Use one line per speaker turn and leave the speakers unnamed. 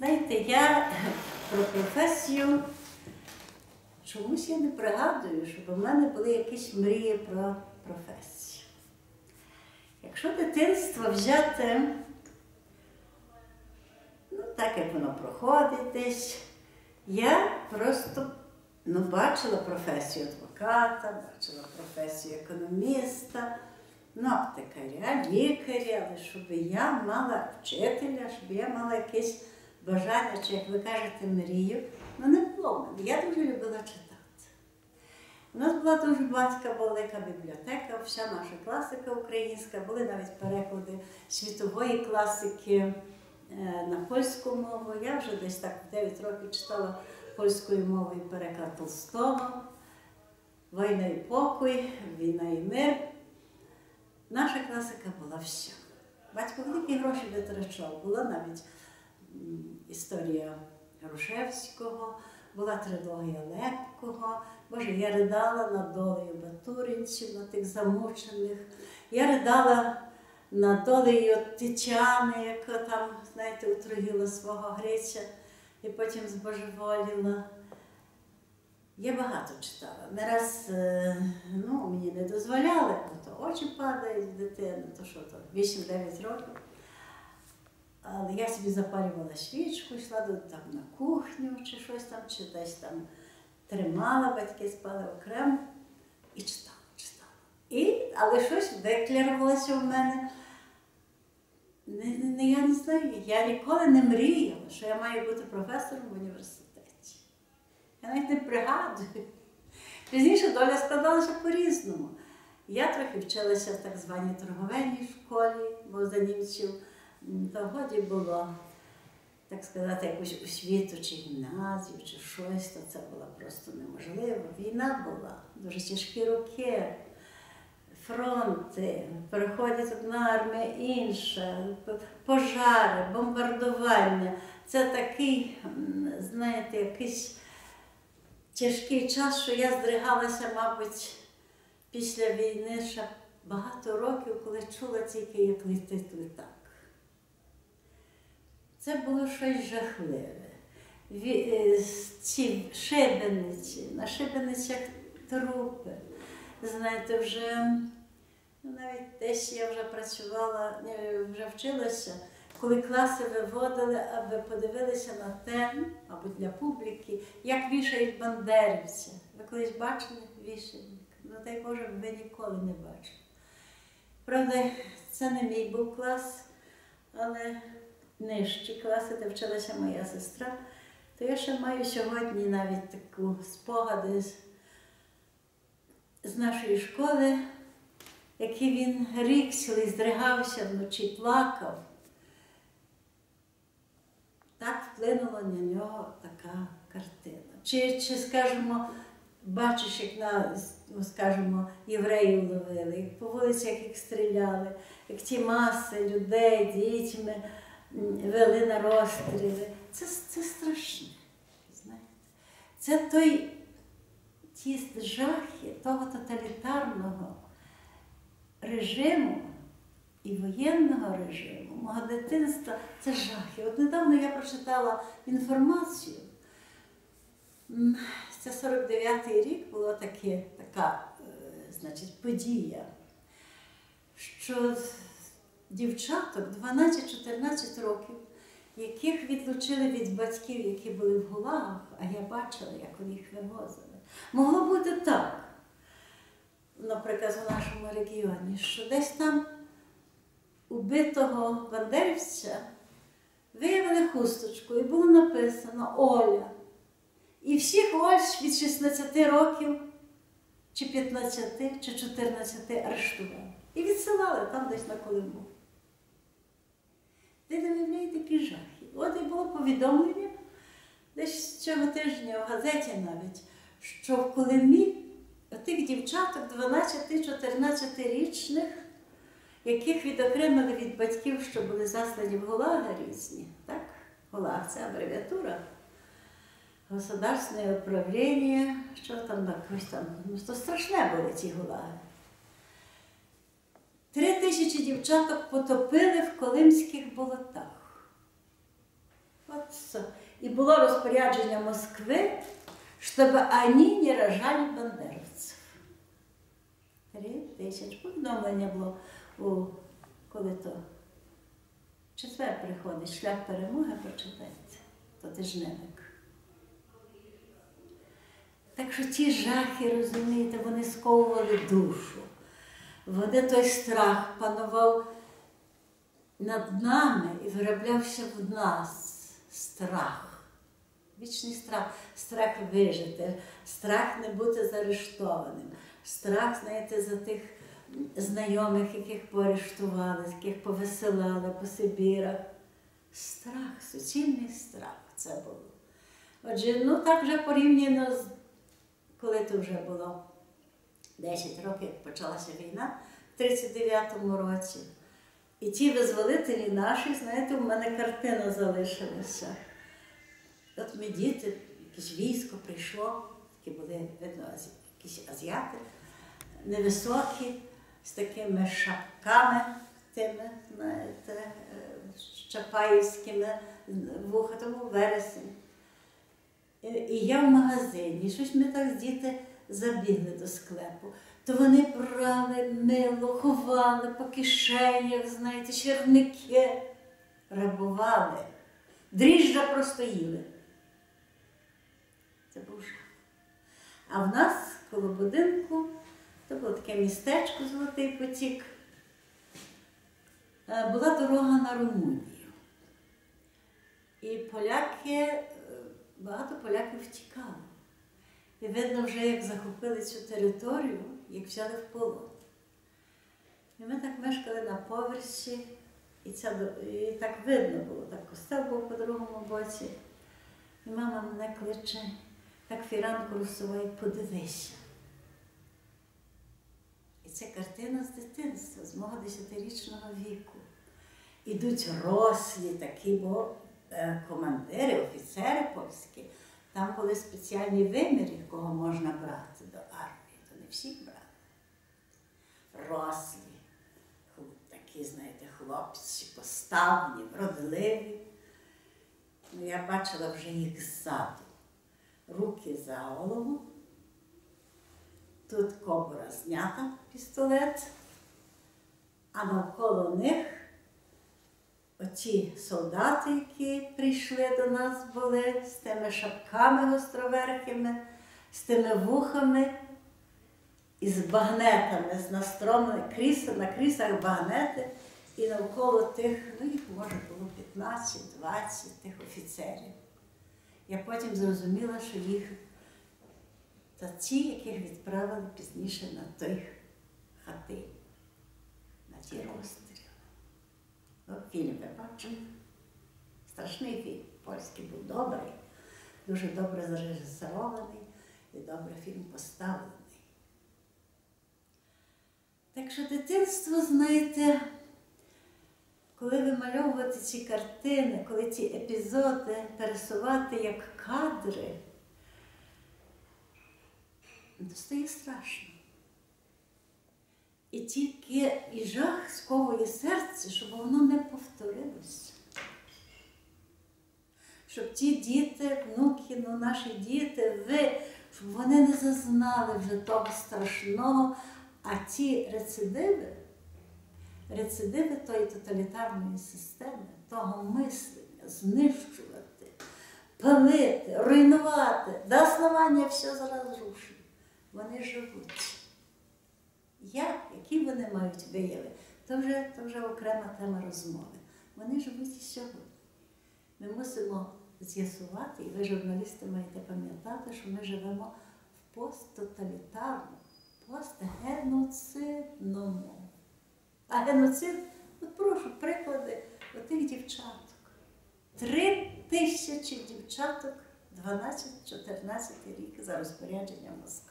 Знаєте, я про професію чомусь я не пригадую, щоб у мене були якісь мрії про професію. Якщо дитинство взяти, ну, так як воно проходить десь, я просто ну, бачила професію адвоката, бачила професію економіста, ну, аптекаря, лікаря, але щоб я мала вчителя, щоб я мала якесь бажання, чи, як ви кажете, мрію, ну не було. Я дуже любила читати. У нас була дуже батька велика бібліотека, вся наша класика українська, були навіть переклади світової класики е, на польську мову. Я вже десь так в 9 років читала польською мовою переклад Толстого, Війна і покой, війна і мир. Наша класика була вся. Батько великі гроші витрачав. Була навіть історія Грушевського, була трилогія Лепкого. Боже, я ридала над долею батуринців, на тих замучених. Я ридала над долею Тетяни, яка там, знаєте, отруїла свого Гриця і потім збожеволіла. Я багато читала. Не раз е, ну, мені не дозволяли, бо то очі падають в дитини, то що то 8-9 років. Але я собі запалювала свічку, йшла до, там, на кухню чи щось там, чи десь там тримала, батьки спали окремо і читала, читала. І, але щось виклярувалося в мене. Не, не, я не знаю, я ніколи не мріяла, що я маю бути професором в університеті. Я навіть не пригадую. Пізніше доля складалася по-різному. Я трохи вчилася в так званій торговельній школі бозанівців. То годі було, так сказати, якусь освіту чи гімназію, чи щось, то це було просто неможливо. Війна була, дуже тяжкі роки, фронти, переходять одна армія інша, пожари, бомбардування. Це такий, знаєте, якийсь тяжкий час, що я здригалася, мабуть, після війни ще багато років, коли чула тільки, як летить літак. Це було щось жахливе. Е, Ці шибениці, на шибеницях трупи. Знаєте, вже ну, навіть десь я вже працювала, вже вчилася, коли класи виводили, аби подивилися на те, або для публіки, як вішають бандерівця. Ви колись бачили вішальник? Ну, дай Боже, ви ніколи не бачили. Правда, це не мій був клас, але нижчі класи, де вчилася моя сестра, то я ще маю сьогодні навіть таку спогади з, з нашої школи, який він рік цілий здригався вночі, плакав. Так вплинула на нього така картина. Чи, чи скажімо, бачиш, як на, ну, скажімо, євреїв ловили, як по вулицях їх стріляли, як ті маси людей, дітьми вели на розстріли. Це, це страшне. Знаєте. Це той ті жахи того тоталітарного режиму і воєнного режиму, мого дитинства це жахи. От недавно я прочитала інформацію. Це 49-й рік була таке, така е, значить, подія, що дівчаток 12-14 років, яких відлучили від батьків, які були в гулагах, а я бачила, як вони їх вивозили. Могло бути так, наприклад, в нашому регіоні, що десь там убитого бандерівця виявили хусточку і було написано Оля. І всіх Оль від 16 років, чи 15, чи 14 арештували. І відсилали там десь на Колиму. Ви не такі жахи. От і було повідомлення десь цього тижня в газеті навіть, що в Колимі тих дівчаток 12-14 річних, яких відокремили від батьків, що були заслані в гулаги різні, так? Гулаг це абревіатура. Государственне управління, що там якось там, ну то страшне були ці гулаги. Тисячі дівчаток потопили в Колимських болотах. От все. І було розпорядження Москви, щоб ані не рожали бандеровців. Три тисячі. Повідомлення було у коли то четвер приходить шлях перемоги, прочитайте, то тижневик. Так що ті жахи, розумієте, вони сковували душу. Вони той страх панував над нами і вироблявся в нас страх. Вічний страх, страх вижити, страх не бути заарештованим, страх, знаєте, за тих знайомих, яких поарештували, яких повеселали по Сибірах. Страх, суцільний страх це було. Отже, ну так вже порівняно з коли то вже було 10 років, почалася війна в 39-му році. І ті визволителі наші, знаєте, у мене картина залишилася. От ми діти, якесь військо прийшло, які були, видно, якісь азіати, невисокі, з такими шапками, тими, знаєте, е, чапаївськими вуха, тому вересень. І- І я в магазині, щось ми так з діти забігли до склепу. То вони брали мило, ховали по кишенях, знаєте, черники, рабували. Дріжджа просто їли. Це був жах. А в нас коло будинку то було таке містечко Золотий потік. Е, Була дорога на Румунію. І поляки, е, багато поляків втікали. І видно вже, як захопили цю територію, як взяли в полон. І ми так мешкали на поверсі, і, ця, і так видно було, так костел був по другому боці. І мама мене кличе, так фіранку русової, подивися. І це картина з дитинства, з мого десятирічного віку. Ідуть рослі такі, бо е, командири, офіцери польські, там були спеціальні виміри, кого можна брати до армії, то не всіх брали. Рослі, такі, знаєте, хлопці, поставні, вродливі. Ну, я бачила вже їх ззаду. Руки за голову. Тут кобура знята, пістолет, а навколо них оті солдати, які прийшли до нас, були з тими шапками гостроверхими, з тими вухами і з багнетами, з крісла, на кріслах багнети, і навколо тих, ну їх може було 15-20 тих офіцерів. Я потім зрозуміла, що їх та ті, яких відправили пізніше на той хати, на ті розстріли. Фільм ви бачили. Страшний фільм. Польський був добрий, дуже добре зарежисерований і добре фільм поставлений. Так що дитинство, знаєте, коли вимальовувати ці картини, коли ці епізоди пересувати як кадри, то стає страшно. І тільки і жах сковує серце, щоб воно не повторилося. Щоб ті діти, внуки, ну наші діти, ви, щоб вони не зазнали вже того страшного, а ті рецидиви, рецидиви тої тоталітарної системи, того мислення, знищувати, палити, руйнувати, до основання все зараз рушить. Вони живуть. Як, які вони мають вияви, то вже, то вже окрема тема розмови. Вони живуть і сьогодні. Ми мусимо з'ясувати, і ви, журналісти, маєте пам'ятати, що ми живемо в посттоталітарному, постгеноцидному. А геноцид, от прошу, приклади отих дівчаток. Три тисячі дівчаток 12-14 рік за розпорядженням Москви.